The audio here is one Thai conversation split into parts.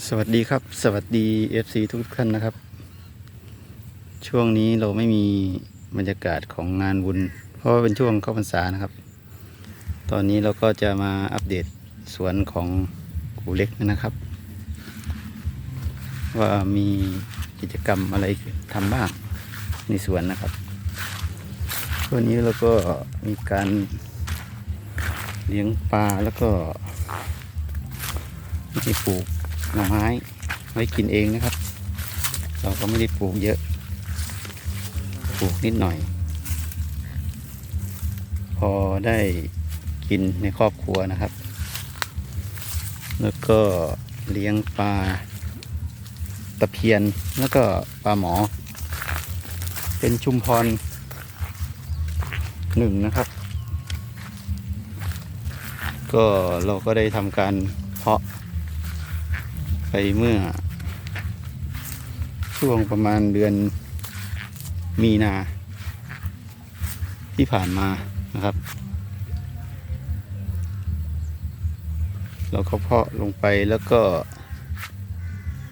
สวัสดีครับ สวัสดี FC ทุกท่านนะครับ ช่วงนี้เราไม่มีบรรยากาศของงานบุญ เพราะาเป็นช่วงเข้าพรรษานะครับ ตอนนี้เราก็จะมาอัปเดตสวนของกูเล็กนะครับ ว่ามีกิจกรรมอะไรทำบ้างในสวนนะครับวันนี้เราก็มีการเลี้ยงปลาแล้วก็มีปลูก หน่อไม้ไว้กินเองนะครับ เราก็ไม่ได้ปลูกเยอะ ปลูกนิดหน่อย พอได้กินในครอบครัวนะครับ แล้วก็เลี้ยงปลาตะเพียนแล้วก็ปลาหมอ เป็นชุมพรหนึ่งนะครับ ก็เราก็ได้ทำการเพาะ ไปเมื่อ ช่วงประมาณเดือนมีนา ที่ผ่านมานะครับ เราก็เพาะลงไปแล้วก็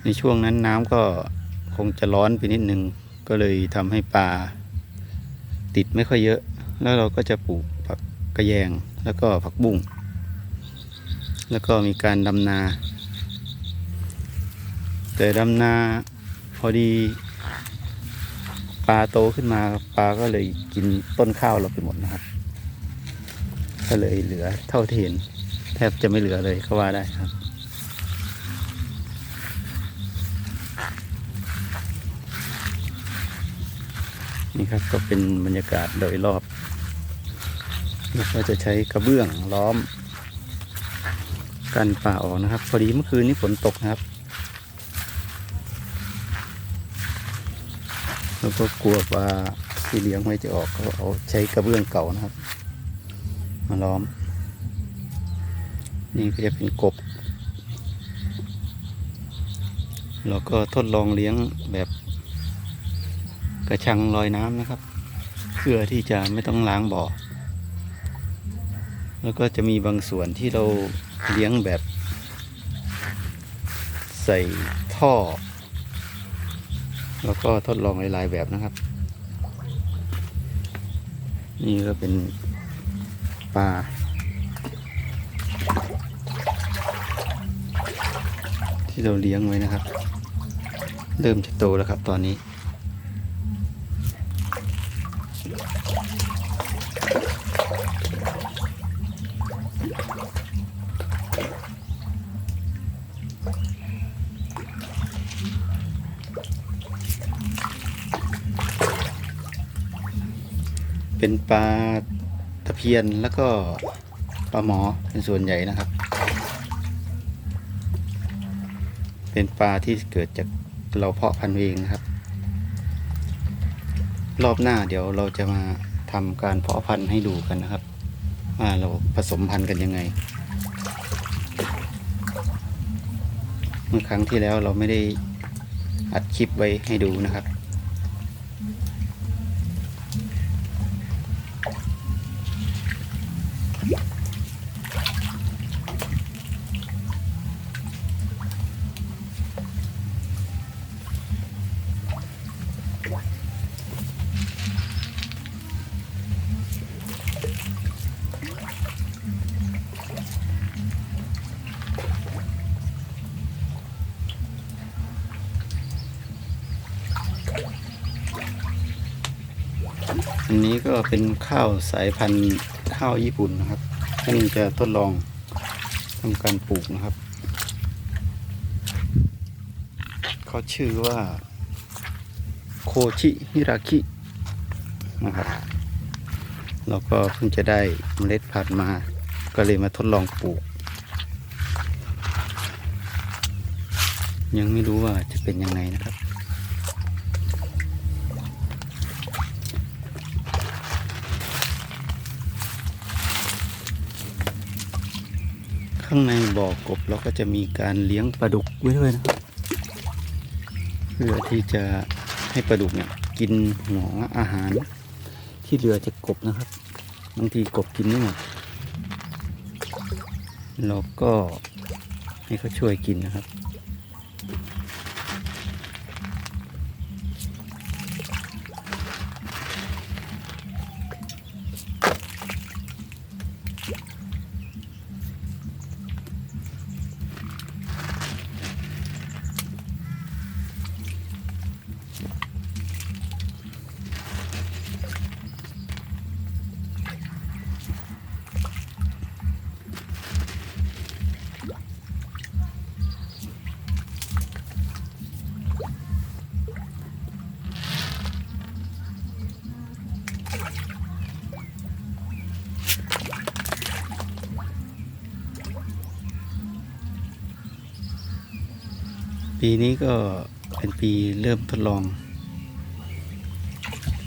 ในช่วงนั้นน้ำก็คงจะร้อนไปนิดนึง ก็เลยทำให้ปลาติดไม่ค่อยเยอะ แล้วเราก็จะปลูกผักกระแยงแล้วก็ผักบุ้งแล้วก็มีการดำนา แต่ดำนาพอดีปลาโตขึ้นมาปลาก็เลยกินต้นข้าวเราไปหมดนะครับ ก็เลยเหลือเท่าที่เห็น แทบจะไม่เหลือเลยก็ว่าได้ครับนี่ครับก็เป็นบรรยากาศโดยรอบแล้วก็จะใช้กระเบื้องล้อมกันป่าออกนะครับ พอดีเมื่อคืนนี้ฝนตกนะครับ แล้วก็กลัวปลาที่เลี้ยงไว้จะออกก็เอาใช้กระเบื้องเก่านะครับ มาล้อม นี่ก็จะเป็นกบเราก็ทดลองเลี้ยงแบบกระชังลอยน้ำนะครับ เพื่อที่จะไม่ต้องล้างบ่อ แล้วก็จะมีบางส่วนที่เราเลี้ยงแบบ ใส่ท่อ แล้วก็ทดลองหลายๆแบบนะครับ นี่ก็เป็นปลาที่เราเลี้ยงไว้นะครับ เริ่มจะโตแล้วครับตอนนี้ เป็นปลาตะเพียนแล้วก็ปลาหมอเป็นส่วนใหญ่นะครับ เป็นปลาที่เกิดจากเราเพาะพันธุ์เองนะครับ รอบหน้าเดี๋ยวเราจะมาทำการเพาะพันธุ์ให้ดูกันนะครับ ว่าเราผสมพันธุ์กันยังไง เมื่อครั้งที่แล้วเราไม่ได้ อัดคลิปไว้ให้ดูนะครับ อันนี้ก็เป็นข้าวสายพันธุ์ข้าวญี่ปุ่นนะครับท่านจะทดลองทำการปลูกนะครับเขาชื่อว่า โคชิฮิราคินะครับเราก็เพิ่งจะได้เมล็ดพันธุ์มา ก็เลยมาทดลองปลูก ยังไม่รู้ว่าจะเป็นยังไงนะครับ ข้างในบ่อกบเราก็จะมีการเลี้ยงปลาดุกไว้ด้วยนะครับเพื่อที่จะให้ปลาดุกเนี่ยกินหัวอาหารที่เรือจะกกบนะครับบางทีกบกินไม่หมดเราก็ให้เขาช่วยกินนะครับ ปีนี้ก็เป็นปีเริ่มทดลอง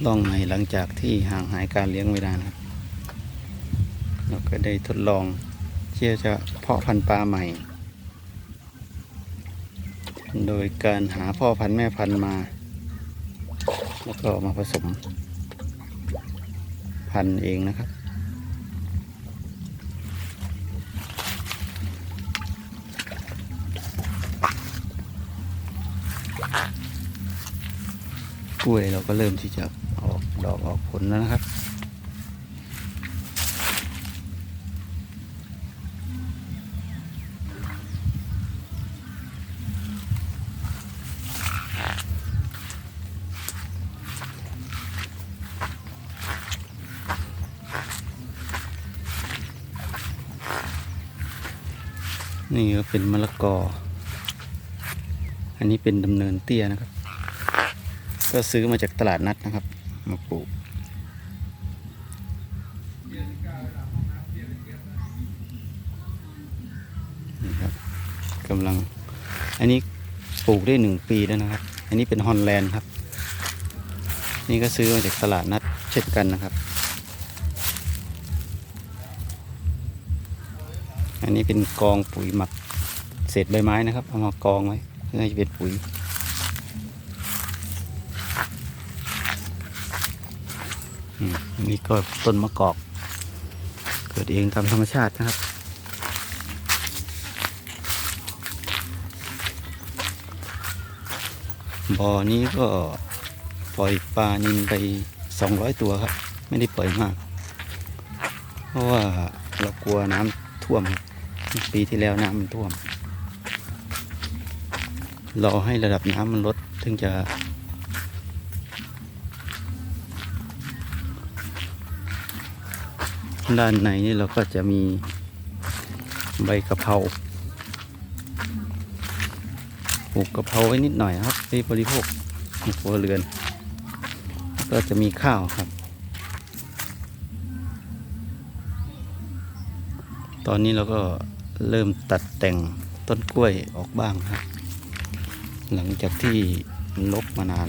ลองใหม่หลังจากที่ห่างหายการเลี้ยงไว้นานครับเราก็ได้ทดลองที่ยจะเพาะพันธุ์ปลาใหม่ โดยการหาพ่อพันธุ์แม่พันธุ์มา แล้วก็มาผสมพันธุ์เองนะครับ กล้วยเราก็เริ่มที่จะออกดอกออกผลแล้วนะครับ นี่ก็เป็นมะละกอ อันนี้เป็นดำเนินเตี้ยนะครับ ก็ซื้อมาจากตลาดนัดนะครับ มาปลูกนี่ครับกำลัง อันนี้ปลูกได้หนึ่งปีแล้วนะครับ อันนี้เป็นฮอลแลนด์ครับ นี่ก็ซื้อมาจากตลาดนัดเช่นกันนะครับ อันนี้เป็นกองปุ๋ยหมักเศษใบไม้นะครับ เอามากองไว้เพื่อให้เป็นปุ๋ย อืมอั นี่ก็ต้นมะกอก เกิดเองตามธรรมชาตินะครับ บ่อนี้ก็ปล่อยปลานินไปสองร้อยตัวครับ ไม่ได้ปล่อยมาก เพราะว่าเรากลัวน้ำท่วม ปีที่แล้วน้ำมันท่วม รอให้ระดับน้ำมันลดถึงจะ ด้านในนี่เราก็จะมีใบกะเพราปลูกกะเพราไว้นิดหน่อยครับไปบริโภคในครัวเรือน ก็จะมีข้าวครับ ตอนนี้เราก็เริ่มตัดแต่งต้นกล้วยออกบ้างครับ หลังจากที่ลบมานาน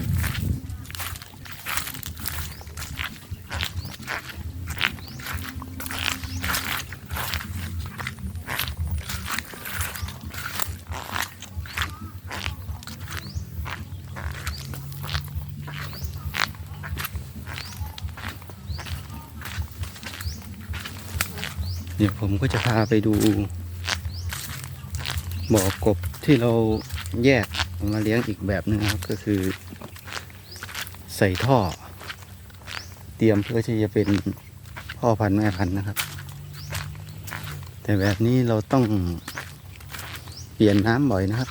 เดี๋ยวผมก็จะพาไปดูบ่อกบที่เราแยกมาเลี้ยงอีกแบบหนึงครับก็คือ ใส่ท่อ เตรียมเพื่อที่จะเป็นพ่อพันธุ์แม่พันธุ์นะครับ แต่แบบนี้เราต้องเปลี่ยนน้ำบ่อยนะครับ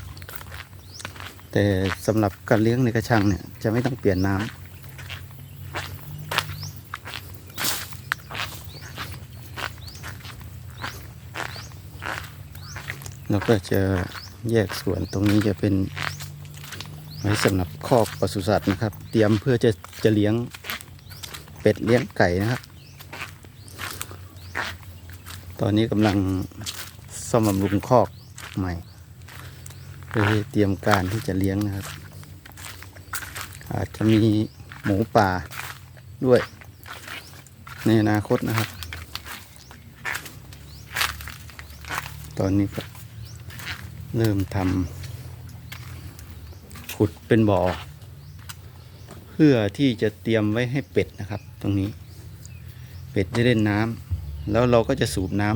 แต่สำหรับการเลี้ยงในกระชังเนี่ยจะไม่ต้องเปลี่ยนน้ำ เราก็จะแยกส่วนตรงนี้จะเป็นไว้สำหรับคอกปศุสัตว์นะครับ เตรียมเพื่อจะจะเลี้ยงเป็ดเลี้ยงไก่นะครับ ตอนนี้กำลังซ่อมบำรุงคอกใหม่เพื่อเตรียมการที่จะเลี้ยงนะครับ อาจจะมีหมูป่าด้วย ในอนาคตนะครับ ตอนนี้ก็ เริ่มทำขุดเป็นบ่อ เพื่อที่จะเตรียมไว้ให้เป็ดนะครับ ตรงนี้ เป็ดได้เล่นน้ำแล้วเราก็จะสูบน้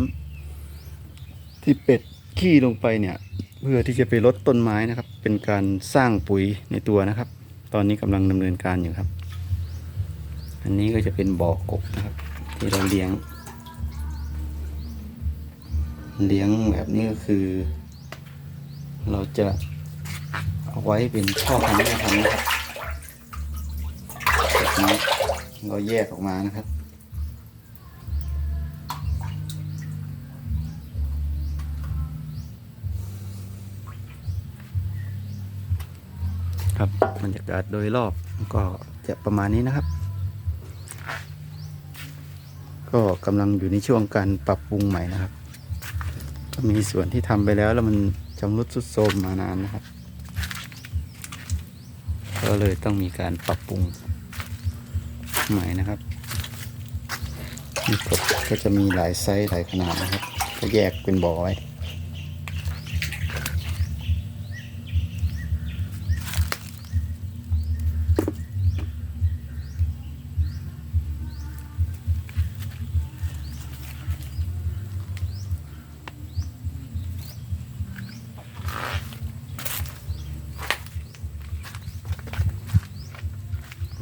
ำที่เป็ดขี้ลงไปเนี่ย เพื่อที่จะไปลดต้นไม้นะครับ เป็นการสร้างปุ๋ยในตัวนะครับ ตอนนี้กำลังดำเนินการอยู่ครับ อันนี้ก็จะเป็นบ่อกบนะครับ ที่เราเลี้ยง เลี้ยงแบบนี้ก็คือ เราจะเอาไว้เป็นพ่อพันธุ์แม่พันธุ์นะครับแบบนี้เราแยกออกมานะครับครับบรรยากาศโดยรอบก็จะประมาณนี้นะครับ ก็กำลังอยู่ในช่วงการปรับปรุงใหม่นะครับ ก็มีส่วนที่ทำไปแล้วแล้วมัน ชำรุดสุดโทรมมานานนะครับ ก็เลยต้องมีการปรับปรุงใหม่นะครับนี่กบก็จะมีหลายไซส์หลายขนาดนะครับ ก็แยกเป็นบ่อไว้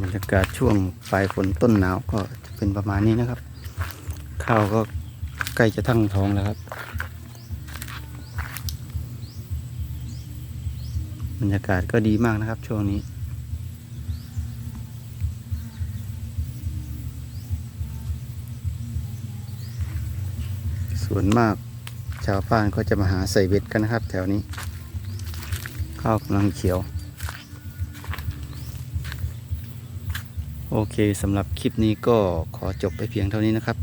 บรรยากาศช่วงปลายฝนต้นหนาวก็จะเป็นประมาณนี้นะครับ ข้าวก็ใกล้จะทั้งท้องแล้วครับ บรรยากาศก็ดีมากนะครับ ช่วงนี้ส่วนมากชาวบ้านก็จะมาหาใส่เบ็ดกันนะครับ แถวนี้ ข้าวกำลังเขียว โอเคสำหรับคลิปนี้ก็ขอจบไปเพียงเท่านี้นะครับ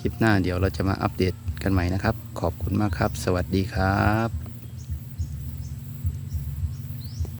คลิปหน้าเดี๋ยวเราจะมาอัปเดตกันใหม่นะครับ ขอบคุณมากครับ สวัสดีครับ